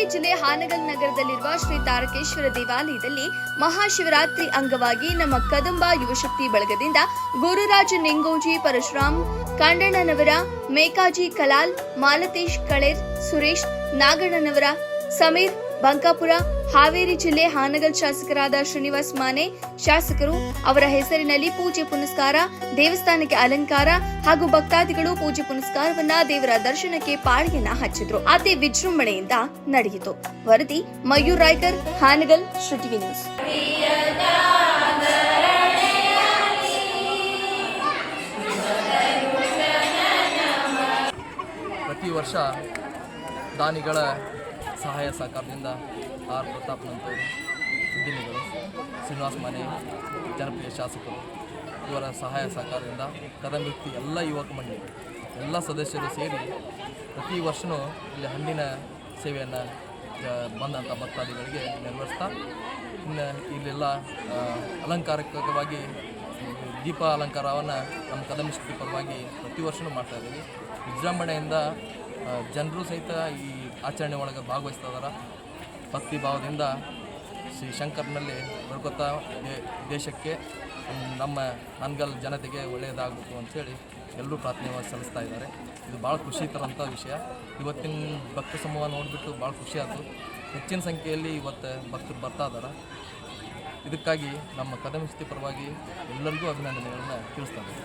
ಹಾವೇರಿ ಜಿಲ್ಲೆ ಹಾನಗಲ್ ನಗರದಲ್ಲಿರುವ ಶ್ರೀ ತಾರಕೇಶ್ವರ ದೇವಾಲಯದಲ್ಲಿ ಮಹಾಶಿವರಾತ್ರಿ ಅಂಗವಾಗಿ ನಮ್ಮ ಕದಂಬ ಯುವಶಕ್ತಿ ಬಳಗದಿಂದ ಗುರುರಾಜ ನಿಂಗೋಜಿ ಪರಶುರಾಮ್, ಕಾಂಡಣ್ಣನವರ, ಮೇಕಾಜಿ ಕಲಾಲ್, ಮಾಲತೇಶ್ ಕಳೇರ್, ಸುರೇಶ್, ನಾಗಣ್ಣನವರ, ಸಮೀರ್ ಬಂಕಾಪುರ, ಹಾವೇರಿ ಜಿಲ್ಲೆ ಹಾನಗಲ್ ಶಾಸಕರಾದ ಶ್ರೀನಿವಾಸ್ ಮಾನೆ, ಶಾಸಕರು ಅವರ ಹೆಸರಿನಲ್ಲಿ ಪೂಜೆ ಪುನಸ್ಕಾರ, ದೇವಸ್ಥಾನಕ್ಕೆ ಅಲಂಕಾರ ಹಾಗೂ ಭಕ್ತಾದಿಗಳು ಪೂಜೆ ಪುನಸ್ಕಾರವನ್ನ ದೇವರ ದರ್ಶನಕ್ಕೆ ಪಾಳಿಯನ್ನ ಹಚ್ಚಿದ್ರು. ಅತಿ ವಿಜೃಂಭಣೆಯಿಂದ ನಡೆಯಿತು. ವರದಿ ಮಯೂರ್ ರಾಯ್ಕರ್, ಹಾನಗಲ್ ಶ್ರೀ ಟಿವಿ ನ್ಯೂಸ್ ಪ್ರತಿ ವರ್ಷ ದಾನಿಗಳ ಸಹಾಯ ಸಹಕಾರದಿಂದ ಆರ್ ಪ್ರತಾಪ್ನಂತವರು ಉದ್ಯಮಿಗಳು, ಶ್ರೀನಿವಾಸ ಮನೆ, ಜನಪ್ರಿಯ ಶಾಸಕರು, ಇವರ ಸಹಾಯ ಸಹಕಾರದಿಂದ ಕದಂಬಿತ್ತಿ ಎಲ್ಲ ಯುವಕ ಮಂಡಳಿ, ಎಲ್ಲ ಸದಸ್ಯರು ಸೇರಿ ಪ್ರತಿ ವರ್ಷವೂ ಇಲ್ಲಿ ಹಣ್ಣಿನ ಸೇವೆಯನ್ನು ಬಂದಂಥ ಭಕ್ತಾದಿಗಳಿಗೆ ನೆರವೇರಿಸ್ತಾ, ಇನ್ನು ಇಲ್ಲೆಲ್ಲ ಅಲಂಕಾರಿಕವಾಗಿ ದೀಪ ಅಲಂಕಾರವನ್ನು ನಮ್ಮ ಕದಮಿಷ್ಟಿ ಪರವಾಗಿ ಪ್ರತಿ ವರ್ಷವೂ ಮಾಡ್ತಾ ಇದ್ದೀವಿ. ವಿಜೃಂಭಣೆಯಿಂದ ಜನರು ಸಹಿತ ಈ ಆಚರಣೆ ಒಳಗೆ ಭಾಗವಹಿಸ್ತಾ ಇದ್ದಾರೆ ಭಕ್ತಿ ಭಾವದಿಂದ ಶ್ರೀ ಶಂಕರ್ನಲ್ಲಿ ಬರ್ಕೊತಾ ದೇ- ದೇಶಕ್ಕೆ ನಮ್ಮ ನನ್ಗಲ್ ಜನತೆಗೆ ಒಳ್ಳೆಯದಾಗಬೇಕು ಅಂಥೇಳಿ ಎಲ್ಲರೂ ಪ್ರಾರ್ಥನೆ ಸಲ್ಲಿಸ್ತಾ ಇದ್ದಾರೆ ಇದು ಭಾಳ ಖುಷಿ ತರೋಂಥ ವಿಷಯ. ಇವತ್ತಿನ ಭಕ್ತ ಸಮೂಹ ನೋಡಿಬಿಟ್ಟು ಭಾಳ ಖುಷಿ ಆಯಿತು. ಹೆಚ್ಚಿನ ಸಂಖ್ಯೆಯಲ್ಲಿ ಇವತ್ತು ಭಕ್ತರು ಬರ್ತಾ ಇದ್ದಾರೆ ಇದಕ್ಕಾಗಿ ನಮ್ಮ ಕದಮಿಸ್ತಿ ಪರವಾಗಿ ಎಲ್ಲರಿಗೂ ಅಭಿನಂದನೆಗಳನ್ನು ತಿಳಿಸ್ತಾ ಇದ್ದೀನಿ